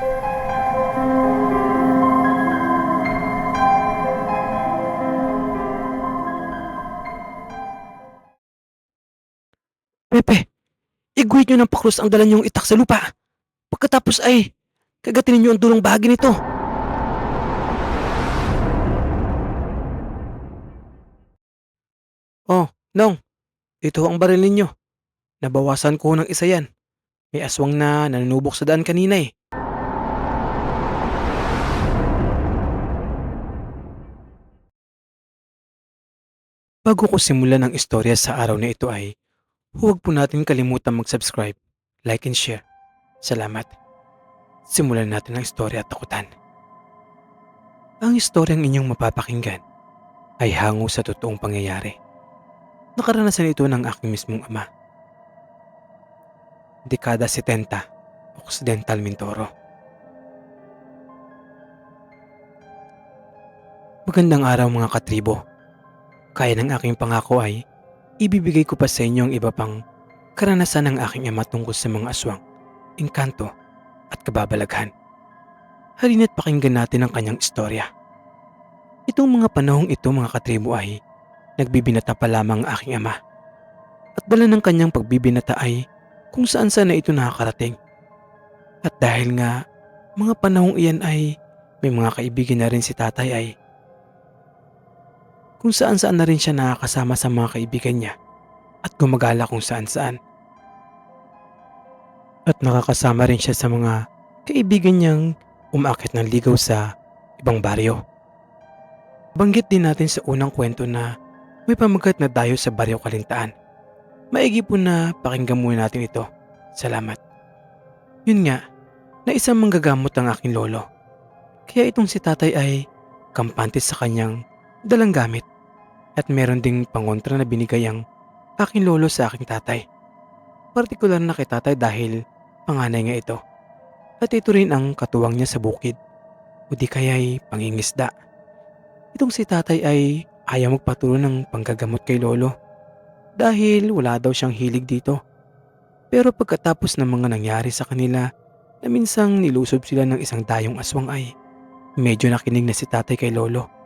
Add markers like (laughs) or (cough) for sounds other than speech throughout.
Pepe, iguhit nyo ng pakrus ang dala niyong itak sa lupa. Pagkatapos ay, kagatin ninyo ang dulong bahagi nito. Oh, Nong, ito ang baril ninyo. Nabawasan ko ng isa yan. May aswang na nanunubok sa daan kanina eh. Bago ko simulan ang istorya sa araw na ito ay, huwag po natin kalimutan mag-subscribe, like and share. Salamat. Simulan natin ang istorya at takutan. Ang istoryang inyong mapapakinggan ay hango sa totoong pangyayari. Nakaranasan ito ng aking mismong ama. Dekada 70, Occidental Mindoro. Magandang araw mga katribo. Kaya ng aking pangako ay ibibigay ko pa sa inyo ang iba pang karanasan ng aking ama tungkol sa mga aswang, engkanto at kababalaghan. Halina't pakinggan natin ang kanyang istorya. Itong mga panahong ito mga katribo ay nagbibinata pa lamang ang aking ama. At dala ng kanyang pagbibinata ay kung saan saan na ito nakakarating. At dahil nga mga panahong iyan ay may mga kaibigan na rin si tatay ay kung saan saan na rin siya nakakasama sa mga kaibigan niya at gumagala kung saan saan. At nakakasama rin siya sa mga kaibigan niyang umaakit ng ligaw sa ibang baryo. Banggit din natin sa unang kwento na may pamagat na dayo sa baryo Kalintaan. Maigi po na pakinggan muna natin ito. Salamat. Yun nga, na isang manggagamot ang aking lolo. Kaya itong si tatay ay kampante sa kanyang dalang gamit at meron ding pangontra na binigay ang aking lolo sa aking tatay. Partikular na kay tatay dahil panganay nga ito. At ito rin ang katuwang niya sa bukid o di kaya'y pangingisda. Itong si tatay ay ayaw magpatuloy ng panggagamot kay lolo dahil wala daw siyang hilig dito. Pero pagkatapos ng mga nangyari sa kanila na minsang nilusob sila ng isang dayong aswang ay medyo nakinig na si tatay kay lolo.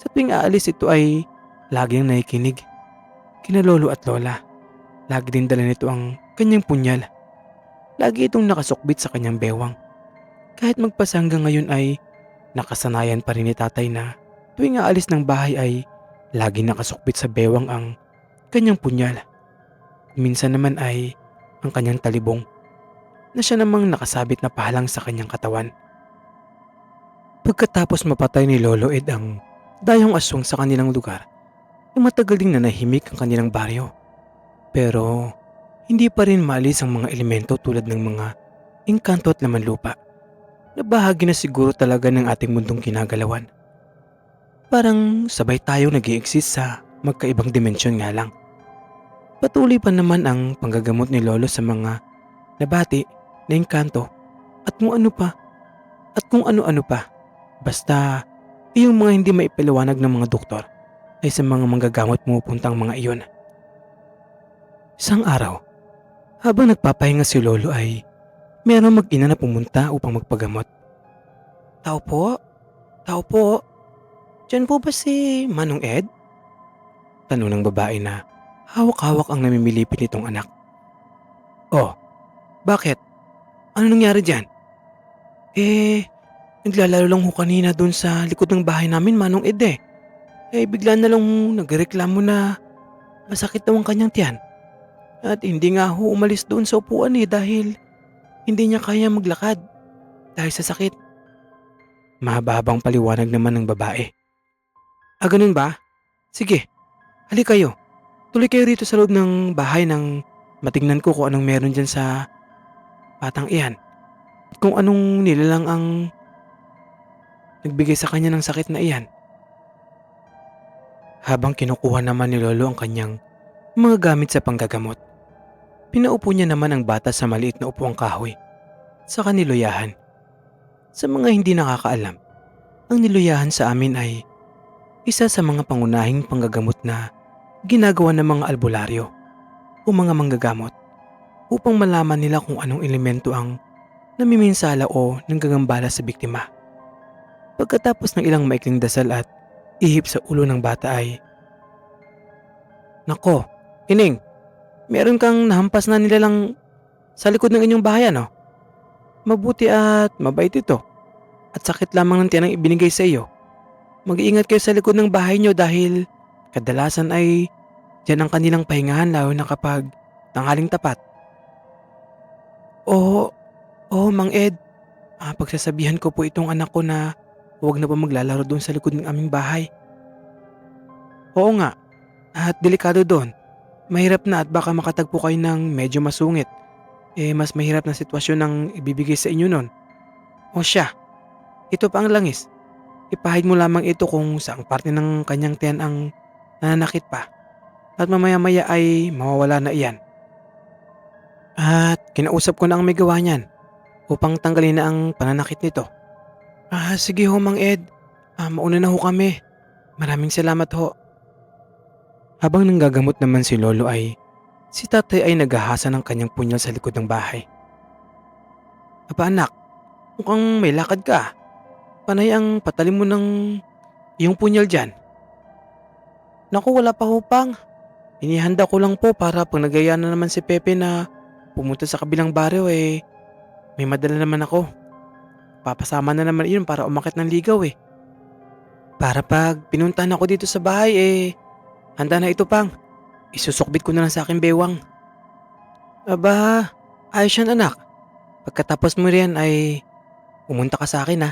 Sa tuwing aalis ito ay laging nakikinig. Kina lolo at lola. Lagi din dala nito ang kanyang punyal. Lagi itong nakasukbit sa kanyang bewang. Kahit magpasa hanggang ngayon ay nakasanayan pa rin ni tatay na tuwing aalis ng bahay ay lagi nakasukbit sa bewang ang kanyang punyal. Minsan naman ay ang kanyang talibong na siya namang nakasabit na pahalang sa kanyang katawan. Pagkatapos mapatay ni Lolo Ed ang dayong aswang sa kanilang lugar, ay matagal ding nanahimik ang kanilang baryo. Pero hindi pa rin maalis ang mga elemento tulad ng mga engkanto at laman lupa na bahagi na siguro talaga ng ating mundong kinagalawan. Parang sabay tayo nag exist sa magkaibang dimensyon nga lang. Patuloy pa naman ang panggagamot ni Lolo sa mga nabati na engkanto at kung ano pa at kung ano-ano pa. Basta yung mga hindi maipaliwanag ng mga doktor ay sa mga manggagamot pumupuntang mga iyon. Isang araw, habang nagpapahinga si Lolo ay mayroong mag-ina na pumunta upang magpagamot. Tao po? Tao po? Diyan po ba si Manong Ed? Tanong ng babae na hawak-hawak ang namimilipit nitong anak. Oh, bakit? Ano nangyari dyan? Eh, naglalaro lang ho kanina doon sa likod ng bahay namin, Manong Ed eh. Eh, bigla na lang nagreklamo na masakit daw ang kanyang tiyan. At hindi nga ho umalis doon sa upuan eh dahil hindi niya kaya maglakad dahil sa sakit. Mahababang paliwanag naman ng babae. Ah, ganun ba? Sige, hali kayo. Tuloy kayo rito sa loob ng bahay nang matignan ko kung anong meron dyan sa batang iyan. At kung anong nilalang ang nagbigay sa kanya ng sakit na iyan. Habang kinukuha naman ni Lolo ang kanyang mga gamit sa panggagamot, pinaupo niya naman ang bata sa maliit na upuang kahoy sa kaniluyahan. Sa mga hindi nakakaalam, ang niluyahan sa amin ay isa sa mga pangunahing panggagamot na ginagawa ng mga albularyo o mga manggagamot upang malaman nila kung anong elemento ang namiminsala o nanggagambala sa biktima. Pagkatapos ng ilang maikling dasal at ihip sa ulo ng bata ay, Nako, Ining, meron kang nahampas na nilalang sa likod ng inyong bahay ano? Mabuti at mabait ito. At sakit lamang ng tiyanang ibinigay sa iyo. Mag-iingat kayo sa likod ng bahay nyo dahil kadalasan ay Diyan ang kanilang pahingahan lalo na kapag tanghaling tapat. Oo, oo Mang Ed. Ah, pagsasabihan ko po itong anak ko na huwag na pa maglalaro doon sa likod ng aming bahay. Oo nga, at delikado doon. Mahirap na at baka makatagpo kayo ng medyo masungit. Eh mas mahirap na sitwasyon ang ibibigay sa inyo nun. O siya, ito pa ang langis. Ipahid mo lamang ito kung saang parte ng kanyang tiyan ang nananakit pa at mamaya-maya ay mawawala na iyan. At kinausap ko na ang may gawa niyan upang tanggalin na ang pananakit nito. Ah, sige ho Mang Ed. Ah, mauna na ho kami. Maraming salamat ho. Habang nanggagamot naman si Lolo ay si tatay ay naghahasa ng kanyang punyal sa likod ng bahay. Aba anak, mukhang may lakad ka. Panay ang patalim mo ng iyong punyal dyan. Naku, wala pa ho pang. Inihanda ko lang po para pag nagaya na naman si Pepe na pumunta sa kabilang baryo eh, may madala naman ako. Papasama na naman yun para umakit ng ligaw eh. Para pag pinuntahan ako dito sa bahay eh, handa na ito pang. Isusukbit ko na lang sa akin bewang. Aba, ayos yan anak. Pagkatapos mo riyan ay pumunta ka sa akin ha.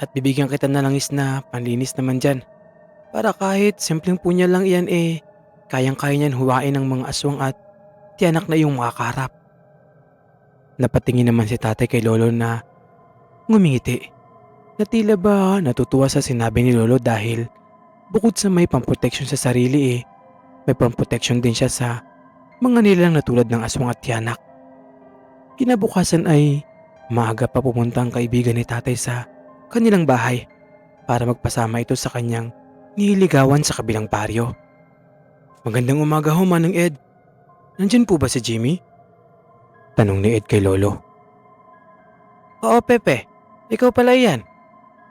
At bibigyan kita na langis na panlinis naman dyan. Para kahit simpleng punya lang iyan eh, Kayang-kaya niyan huwain ng mga aswang at tiyanak na iyong makakarap. Napatingin naman si tatay kay Lolo na ngumingiti. Na tila ba natutuwa sa sinabi ni Lolo dahil bukod sa may pamproteksyon sa sarili eh, may pamproteksyon din siya sa mga nilang na tulad ng aswang at tiyanak. Kinabukasan ay maaga pa pumunta ang kaibigan ni tatay sa kanilang bahay para magpasama ito sa kanyang nililigawan sa kabilang baryo. Magandang umaga ho, Manang Ed. Nandyan po ba si Jimmy? Tanong ni Ed kay Lolo. Oo, Pepe. Ikaw pala yan.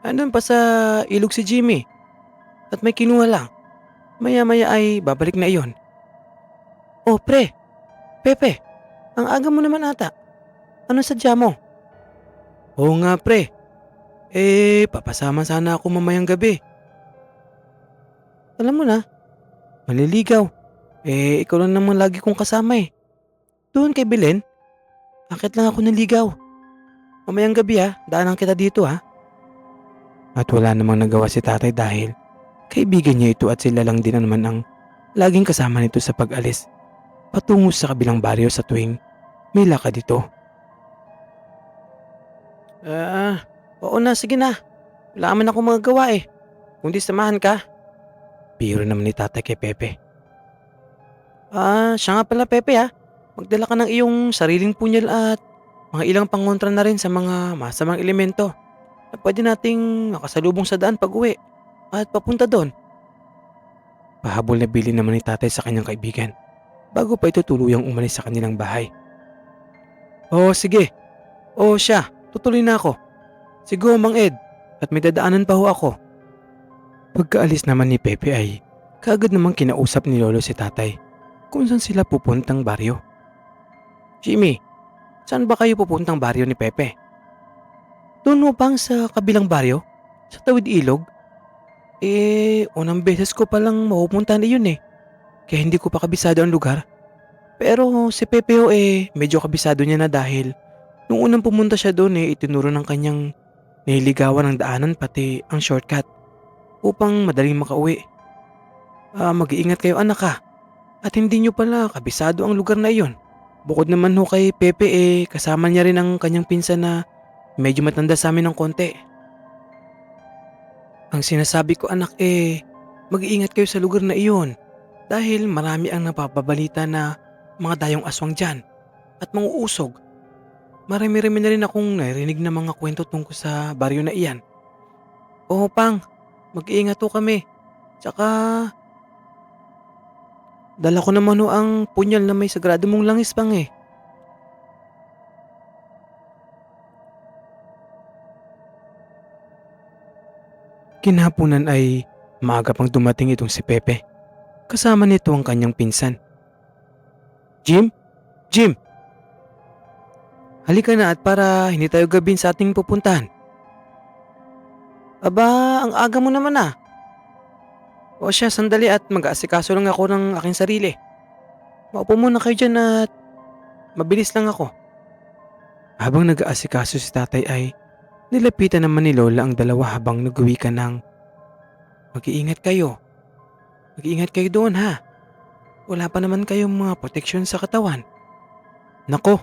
Andun pa sa ilog si Jimmy. At may kinuha lang. Maya-maya ay babalik na iyon. Oh, pre. Pepe, ang aga mo naman ata. Ano sadya mo? Oo nga, pre. Eh, papasama sana ako mamayang gabi. Alam mo na, Maliligaw. Eh, ikaw lang naman lagi kong kasama eh. Doon kay Belen, akit lang ako naligaw. Mamayang gabi ha, daanan kita dito ha. At wala namang nagawa si tatay dahil kaibigan niya ito at sila lang din naman ang laging kasama nito sa pag-alis patungo sa kabilang baryo sa tuwing may lakad dito. Ah, oo na, sige na. Wala man ako mga gawa eh. Kundi samahan ka. Biro naman ni tatay kay Pepe. Ah, siya nga pala Pepe ha. Magdala ka ng iyong sariling punyal at mga ilang pangontra na rin sa mga masamang elemento na pwede nating makasalubong sa daan pag uwi at papunta doon. Pahabol na bili naman ni tatay sa kanyang kaibigan bago pa ito tuluyang umalis sa kanilang bahay. Oh, sige. Oh, siya. Tutuloy na ako. Sigo, Mang Ed. At may dadaanan pa ho ako. Pagkaalis naman ni Pepe ay kaagad namang kinausap ni Lolo si tatay kung saan sila pupuntang baryo. Jimmy, saan ba kayo pupuntang baryo ni Pepe? Doon mo bang sa kabilang baryo? Sa tawid ilog? Eh, unang beses ko palang mapupuntahan iyon eh. Kaya hindi ko pa kabisado ang lugar. Pero si Pepe ho eh, medyo kabisado niya na dahil nung unang pumunta siya doon eh, itinuro ng kanyang nililigawan ng daanan pati ang shortcut upang madaling makauwi. Ah, mag-iingat kayo anak ha. At hindi nyo pala kabisado ang lugar na iyon. Bukod naman ho kay Pepe eh, kasama niya rin ang kanyang pinsan na medyo matanda sa amin ng konti. Ang sinasabi ko anak eh, mag-iingat kayo sa lugar na iyon dahil marami ang napapabalita na mga dayong aswang dyan at mga usog. Marami-rami na rin akong narinig na mga kwento tungkol sa baryo na iyan. Oo pang, Mag-iingat ho kami. Tsaka... Dala ko naman ho ang punyal na may sagrado mong langis pang eh. Kinapunan ay maaga pang dumating itong si Pepe. Kasama nito ang kanyang pinsan. Jim? Jim! Halika na at para hindi tayo gabin sa ating pupuntahan. Aba, ang aga mo naman ah. O siya, sandali at mag-aasikaso lang ako ng aking sarili. Maupo muna kayo dyan at mabilis lang ako. Habang nag-aasikaso si tatay ay nilapitan naman ni Lola ang dalawa habang nag-uwi ka ng Mag-iingat kayo. Mag-iingat kayo doon ha. Wala pa naman kayong mga proteksyon sa katawan. Nako,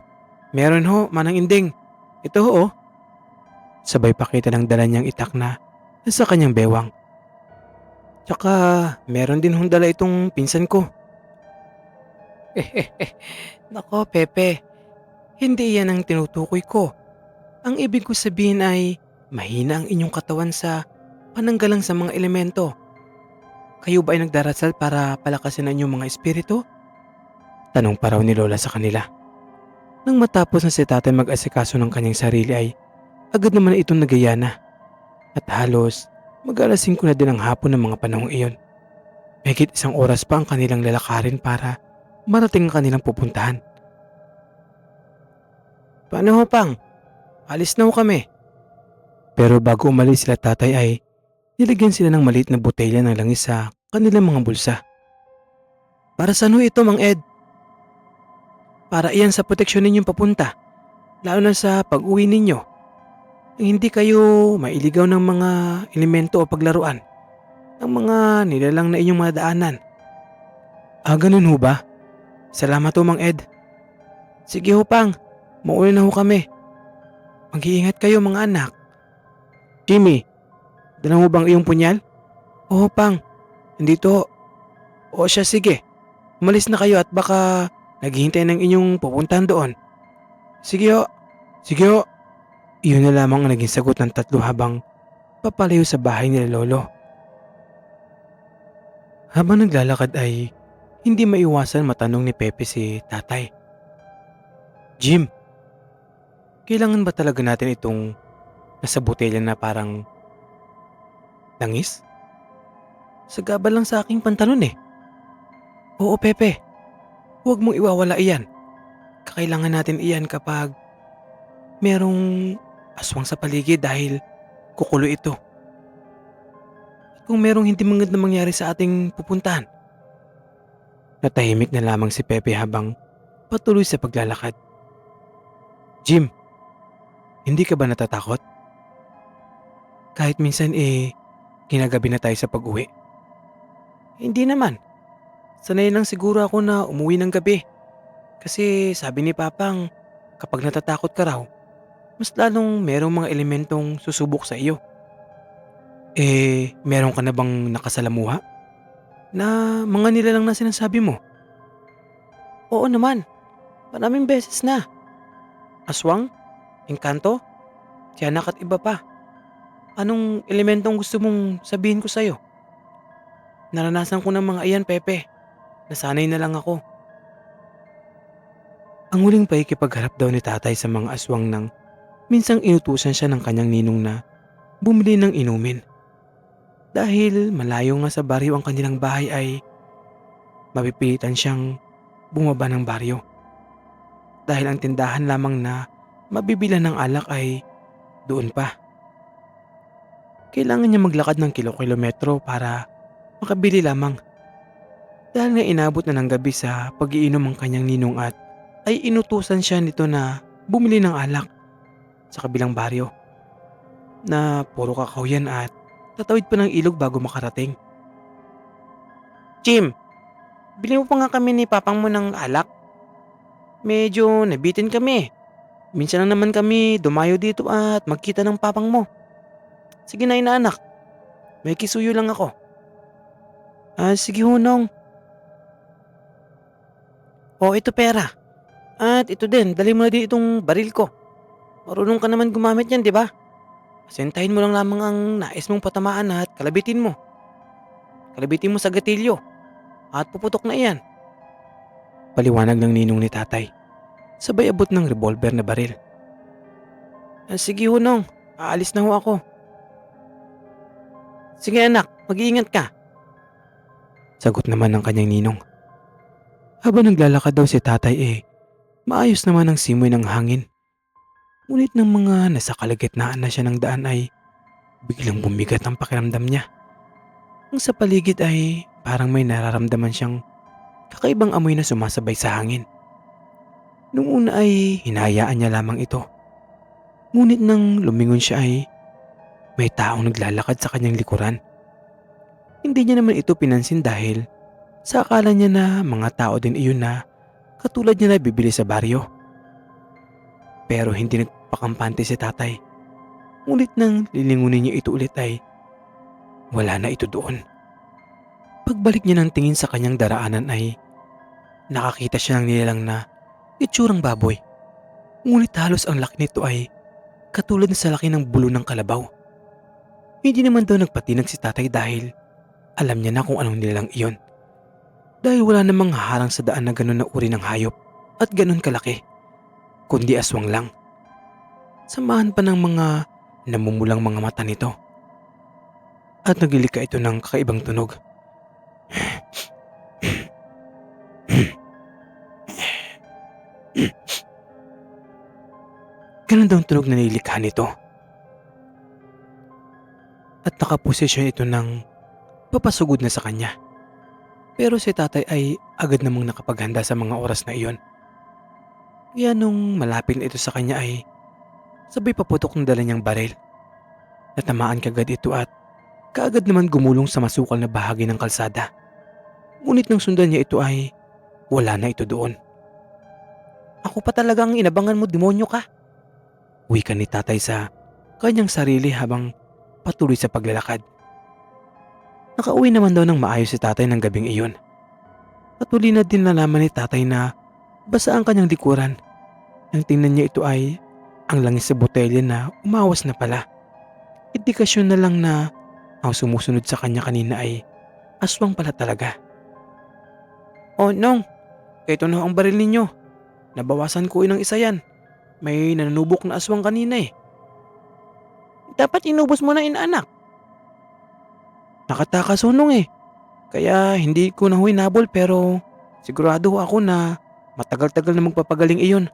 meron ho, manang inding. Ito ho oh. Sabay pakita ng dala niyang itak na sa kanyang bewang. Tsaka meron din hong dala itong pinsan ko. (laughs) Nako, Pepe. Hindi yan ang tinutukoy ko. Ang ibig ko sabihin ay mahina ang inyong katawan sa pananggalang sa mga elemento. Kayo ba ay nagdarasal para palakasin ang inyong mga espiritu? Tanong pa raw ni Lola sa kanila. Nang matapos na si tatay mag-asikaso ng kanyang sarili ay agad naman itong nagayana. At halos mag-alas 5 na din ang hapon ng mga panahong iyon. Mahigit isang oras pa ang kanilang lalakarin para marating ang kanilang pupuntahan. Paano ho pang? Alis na ho kami. Pero bago umalis sila tatay ay nilagyan sila ng maliit na botelya ng langis sa kanilang mga bulsa. Para saan ho ito, Mang Ed? Para iyan sa proteksyon ninyong papunta, lalo na sa pag-uwi ninyo. Hindi kayo mailigaw ng mga elemento o paglaruan ng mga nilalang na inyong mga daanan. Ah, ganun ho ba? Salamat ho, Mang Ed. Sige ho, Pang. Mauna na ho kami. Mag-iingat kayo mga anak. Jimmy, dala mo bang iyong punyal? Oo, Pang. Nandito. O siya, sige. Umalis na kayo at baka naghihintay ng inyong pupuntahan doon. Sige ho. Sige ho. Iyon na lamang ang naging sagot ng tatlo habang papalayo sa bahay nila Lolo. Habang naglalakad ay hindi maiwasan matanong ni Pepe si tatay. Jim, kailangan ba talaga natin itong nasa botelya na parang langis? Sagabal lang sa aking pantalon eh. Oo Pepe, huwag mong iwawala iyan. Kakailangan natin iyan kapag merong aswang sa paligid dahil kukulo ito. At kung merong hindi magandang mangyari sa ating pupuntahan. Natahimik na lamang si Pepe habang patuloy sa paglalakad. Jim, hindi ka ba natatakot? Kahit minsan eh, kinagabi na tayo sa pag-uwi. Hindi naman. Sanay lang siguro ako na umuwi ng gabi. Kasi sabi ni Papang, kapag natatakot ka raw, mas lalong merong mga elementong susubok sa iyo. Eh, meron ka na bang nakasalamuha? Na mga nilalang na sinasabi mo? Oo naman. Maraming beses na. Aswang? Engkanto? Tiyanak at iba pa. Anong elementong gusto mong sabihin ko sa'yo? Naranasan ko ng mga iyan, Pepe. Nasanay na lang ako. Ang huling paikipagharap daw ni tatay sa mga aswang nang minsang inutusan siya ng kanyang ninong na bumili ng inumin. Dahil malayo nga sa baryo ang kanilang bahay ay mapipilitan siyang bumaba ng baryo. Dahil ang tindahan lamang na mabibilan ng alak ay doon pa. Kailangan niya maglakad ng kilo-kilometro para makabili lamang. Dahil nga inabot na ng gabi sa pagiinom ang kanyang ninong at ay inutusan siya nito na bumili ng alak sa kabilang baryo na puro kakao yan at tatawid pa ng ilog bago makarating. Jim, bili mo pa nga kami ni papang mo ng alak. Medyo nabitin kami. Minsan lang naman kami dumayo dito at magkita ng papang mo. Sige na inaanak, may kisuyo lang ako. Ah, sige hunong. O ito pera. At ito din, dali mo na din itong baril ko. Marunong ka naman gumamit yan, di ba? Sentahin mo lang lamang ang nais mong patamaan at kalabitin mo. Kalabitin mo sa gatilyo. At puputok na iyan. Paliwanag ng ninong ni tatay. Sabay abot ng revolver na baril. Ah, sige hunong, aalis na ho ako. Sige anak, mag-iingat ka. Sagot naman ng kanyang ninong. Habang naglalakad daw si tatay eh, maayos naman ang simoy ng hangin. Ngunit ng mga nasa kalagitnaan na siya ng daan ay biglang bumigat ang pakiramdam niya. Ang sa paligid ay parang may nararamdaman siyang kakaibang amoy na sumasabay sa hangin. Noong una ay hinayaan niya lamang ito. Ngunit nang lumingon siya ay may taong naglalakad sa kanyang likuran. Hindi niya naman ito pinansin dahil sa akala niya na mga tao din iyon na katulad niya na bibili sa baryo. Pero hindi nagpakampante si tatay. Ngunit nang lilingunin niya ito ulit ay wala na ito doon. Pagbalik niya ng tingin sa kanyang daraanan ay nakakita siya ng nilalang na itsurang baboy. Ngunit halos ang laki nito ay katulad sa laki ng bulo ng kalabaw. Hindi naman daw nagpatinag si tatay dahil alam niya na kung anong nilalang iyon. Dahil wala namang harang sa daan na ganun na uri ng hayop at ganun kalaki. Kundi aswang lang. Samahan pa ng mga namumulang mga mata nito. At nagilika ito ng kakaibang tunog. Ganun daw ang tunog na nilikha nito. At nakaposisyon ito ng papasugod na sa kanya. Pero si tatay ay agad namang nakapaghanda sa mga oras na iyon. Kaya nung malapit na ito sa kanya ay sabay paputok ng dala niyang baril. Natamaan kagad ito at kaagad naman gumulong sa masukal na bahagi ng kalsada. Ngunit nang sundan niya ito ay wala na ito doon. Ako pa talagang inabangan mo, demonyo ka. Wika ni tatay sa kanyang sarili habang patuloy sa paglalakad. Nakauwi naman daw ng maayos si tatay ng gabing iyon. At uli na din nalaman ni tatay na basa ang kanyang likuran. Nang tingnan niya ito ay ang langis sa botelya na umawas na pala. Indikasyon na lang na ang sumusunod sa kanya kanina ay aswang pala talaga. Oh nong, ito na ang baril ninyo. Nabawasan ko ng isa yan. May nanunubok na aswang kanina eh. Dapat inubos mo na inaanak. Nakatakas hunong eh. Kaya hindi ko na hinabol pero sigurado ako na matagal-tagal na magpapagaling iyon.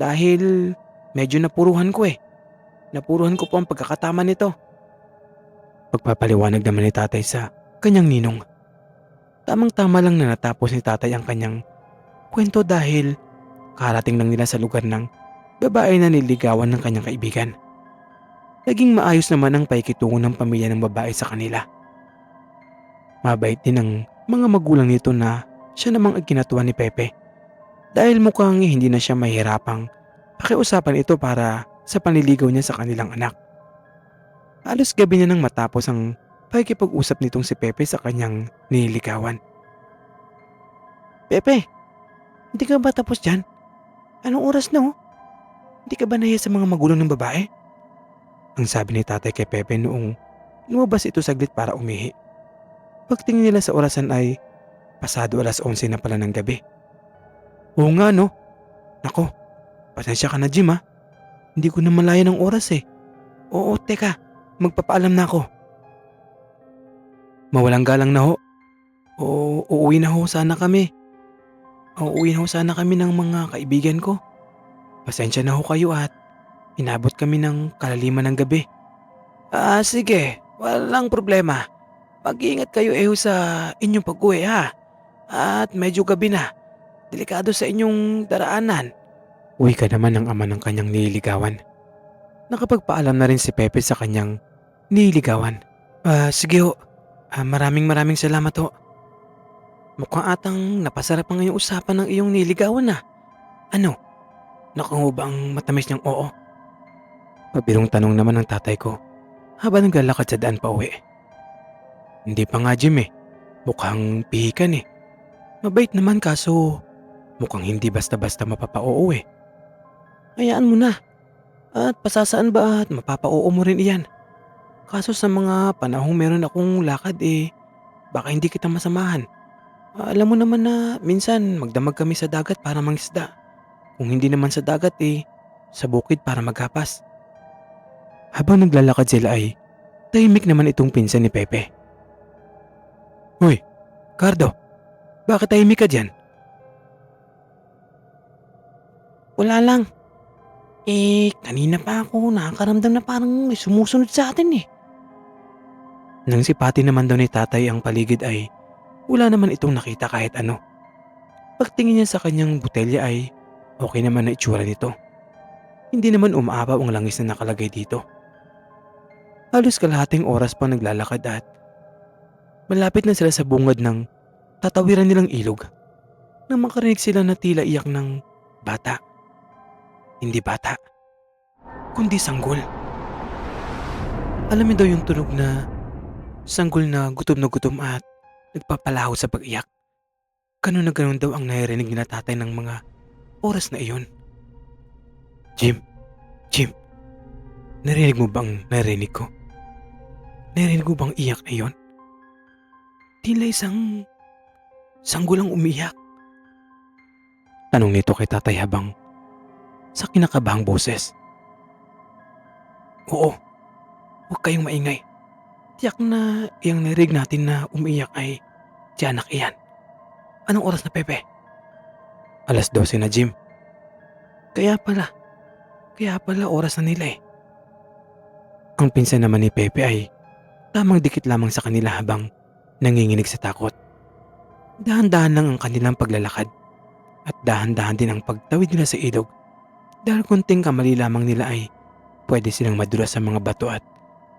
Dahil medyo napuruhan ko eh. Napuruhan ko po ang pagkakatama nito. Pagpapaliwanag naman ni tatay sa kanyang ninong. Tamang-tama lang na natapos ni tatay ang kanyang kwento dahil karating lang nila sa lugar ng babae na niligawan ng kanyang kaibigan. Naging maayos naman ang paikitungo ng pamilya ng babae sa kanila. Mabait din ang mga magulang nito na siya namang ang kinatuwa ni Pepe. Dahil mukhang hindi na siya mahirapang pakiusapan ito para sa panliligaw niya sa kanilang anak. Alos gabi niya nang matapos ang pakikipag-usap nitong si Pepe sa kanyang nililigawan. Pepe, hindi ka ba tapos dyan? Anong oras na oh? Hindi ka ba nahiya sa mga magulang ng babae? Ang sabi ni tatay kay Pepe noong lumabas ito saglit para umihi. Pagtingin nila sa orasan ay pasado alas 11 na pala ng gabi. Oo nga no. Nako, pasensya ka na Jim ha. Hindi ko na malaya ng oras eh. Oo, teka. Magpapaalam na ako. Mawalang galang na ho. Oo, uuwi na ho sana kami. Uuwi na ho sana kami ng mga kaibigan ko. Pasensya na ho kayo at inabot kami ng kalaliman ng gabi. Ah, sige. Walang problema. Mag-iingat kayo eh sa inyong pag-uwi ha. At medyo gabi na. Delikado sa inyong daraanan. Uwi ka naman ng ama ng kanyang nililigawan. Nakapagpaalam na rin si Pepe sa kanyang nililigawan. Ah, sige ho. Ah, maraming maraming salamat ho. Mukhang atang napasarap ang iyong usapan ng iyong niligawan na. Ano? Nakango ba ang matamis niyang oo? Pabirong tanong naman ng tatay ko habang naglalakad sa daan pa uwi. Hindi pa nga Jim eh. Mukhang pihikan eh. Mabait naman kaso mukhang hindi basta-basta mapapa-oo eh. Hayaan mo na. At pasasaan ba at mapapa-oo mo rin iyan. Kaso sa mga panahong meron akong lakad eh, baka hindi kita masamahan. Ah, alam mo naman na minsan magdamag kami sa dagat para mangisda. Kung hindi naman sa dagat eh, sa bukid para maghapas. Habang naglalakad sila ay Tahimik naman itong pinsan ni Pepe. Hoy, Cardo, bakit tahimik ka dyan? Wala lang. Eh, kanina pa ako nakakaramdam na parang may sumusunod sa atin eh. Nang sipati naman daw ni tatay ang paligid ay wala naman itong nakita kahit ano. Pagtingin niya sa kanyang botelya ay okay naman na itsura nito. Hindi naman umaapaw ang langis na nakalagay dito. Halos kalahating oras pang naglalakad at malapit na sila sa bungad ng tatawiran nilang ilog nang makarinig sila na tila iyak ng bata. Hindi bata, kundi sanggol. Alam mo daw yung tunog na sanggol na gutom na gutom at nagpapalaho sa pag-iyak. Ganun na ganun daw ang naririnig ni tatay ng mga oras na iyon. Jim, Jim, narinig mo bang narinig ko? Narinig mo bang iyak na iyon? Tila isang sanggol ang umiyak. Tanong nito kay tatay habang sa kinakabahang boses. Oo, huwag kayong maingay. Tiyak na iyang narinig natin na umiiyak ay tiyanak iyan. Anong oras na Pepe? Alas 12 na Jim. Kaya pala, kaya pala oras na nila eh. Ang pinsan naman ni Pepe ay tamang dikit lamang sa kanila habang nanginginig sa takot. Dahan-dahan lang ang kanilang paglalakad at dahan-dahan din ang pagtawid nila sa ilog dahil kunting kamali lamang nila ay pwede silang madulas sa mga bato at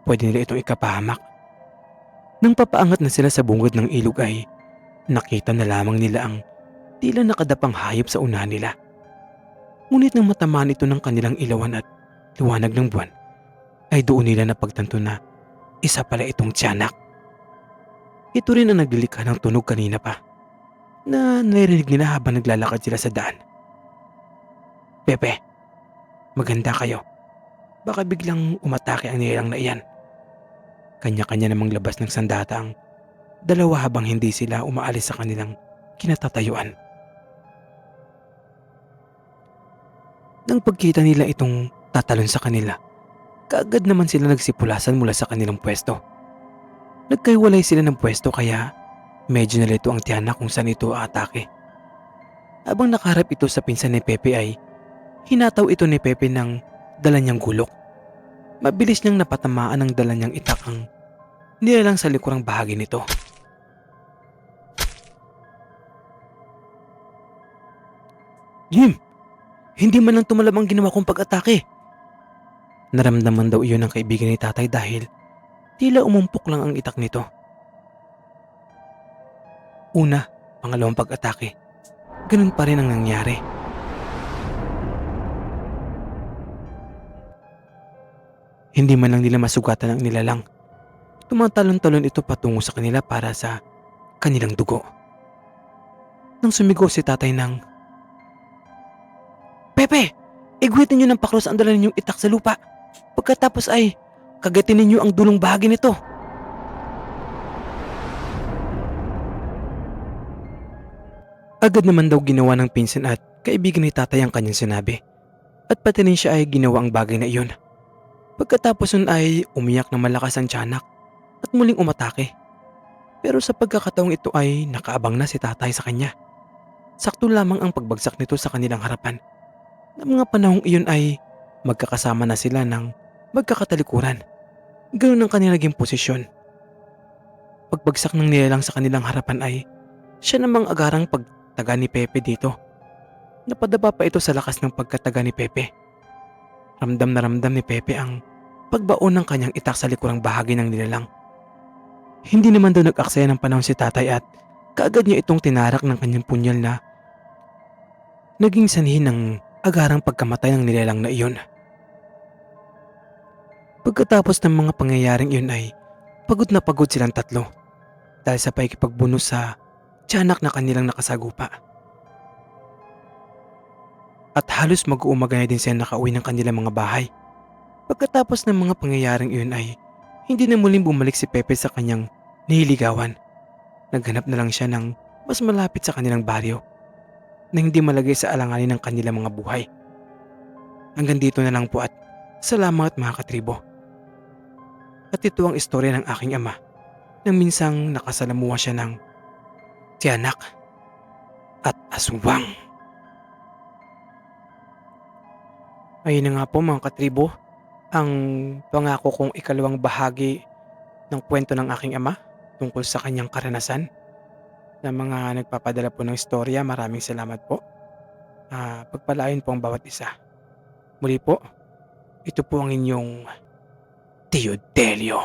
pwede nila itong ikapahamak. Nang papaangat na sila sa bungod ng ilog ay nakita na lamang nila ang tila nakadapang hayop sa unahan nila. Ngunit nang matamaan ito ng kanilang ilawan at liwanag ng buwan, ay doon nila napagtanto na isa pala itong tiyanak. Ito rin ang naglilikha ng tunog kanina pa na naririnig nila habang naglalakad sila sa daan. Pepe, maganda kayo. Baka biglang umatake ang nilang na iyan. Kanya-kanya namang labas ng sandata ang dalawa habang hindi sila umaalis sa kanilang kinatatayuan. Nang pagkita nila itong tatalon sa kanila, kaagad naman sila nagsipulasan mula sa kanilang pwesto. Nagkaiwalay sila ng pwesto kaya medyo nalito ang tiyana kung saan ito atake. Habang nakaharap ito sa pinsan ni Pepe ay hinataw ito ni Pepe ng dala niyang gulok. Mabilis niyang napatamaan ng dala niyang itak ang nilalang sa likurang bahagi nito. Jim, hindi man lang tumalab ang ginawa kong pag-atake. Naramdaman daw iyon ng kaibigan ni tatay dahil tila umumpok lang ang itak nito. Una, pangalawang pag-atake. Ganun pa rin ang nangyari. Hindi man lang nila masugatan ang nilalang. Tumatalon-talon ito patungo sa kanila para sa kanilang dugo. Nang sumigaw si tatay ng, Pepe! Igwitin niyo ng pakros ang dala ninyong itak sa lupa. Pagkatapos ay kagatin ninyo ang dulong bahagi nito. Agad naman daw ginawa ng pinsan at kaibigan ni tatay ang kanyang sinabi. At pati rin siya ay ginawa ang bagay na iyon. Pagkatapos nun ay umiyak na malakas ang tiyanak at muling umatake. Pero sa pagkakataong ito ay nakaabang na si tatay sa kanya. Sakto lamang ang pagbagsak nito sa kanilang harapan. Na mga panahong iyon ay magkakasama na sila ng magkakatalikuran. Ganun ang kanilang naging posisyon. Pagbagsak ng nilalang sa kanilang harapan ay siya namang agarang pagtaga ni Pepe dito. Napadaba pa ito sa lakas ng pagkataga ni Pepe. Ramdam na ramdam ni Pepe ang pagbaon ng kanyang itak sa likurang bahagi ng nilalang. Hindi naman daw nag-aksaya ng panahon si tatay at kaagad niya itong tinarak ng kanyang punyal na naging sanhin ng agarang pagkamatay ng nilalang na iyon. Pagkatapos ng mga pangyayaring iyon ay pagod na pagod silang tatlo dahil sa paikipagbuno sa tiyanak na kanilang nakasagupa. At halos mag-uumaga na din sila nakauwi ng kanilang mga bahay. Pagkatapos ng mga pangyayaring iyon ay hindi na muling bumalik si Pepe sa kanyang nihiligawan. Naghanap na lang siya ng mas malapit sa kanilang baryo na hindi malagay sa alanganin ng kanilang mga buhay. Hanggang dito na lang po at salamat mga katribo. At ito ang istorya ng aking ama nang minsang nakasalamuha siya ng tiyanak at aswang. Ayun nga po mga katribo, ang pangako kong ikalawang bahagi ng kwento ng aking ama tungkol sa kanyang karanasan. Sa mga nagpapadala po ng istorya, maraming salamat po. Ah, pagpalain po ang bawat isa. Muli po, ito po ang inyong Tio Delio.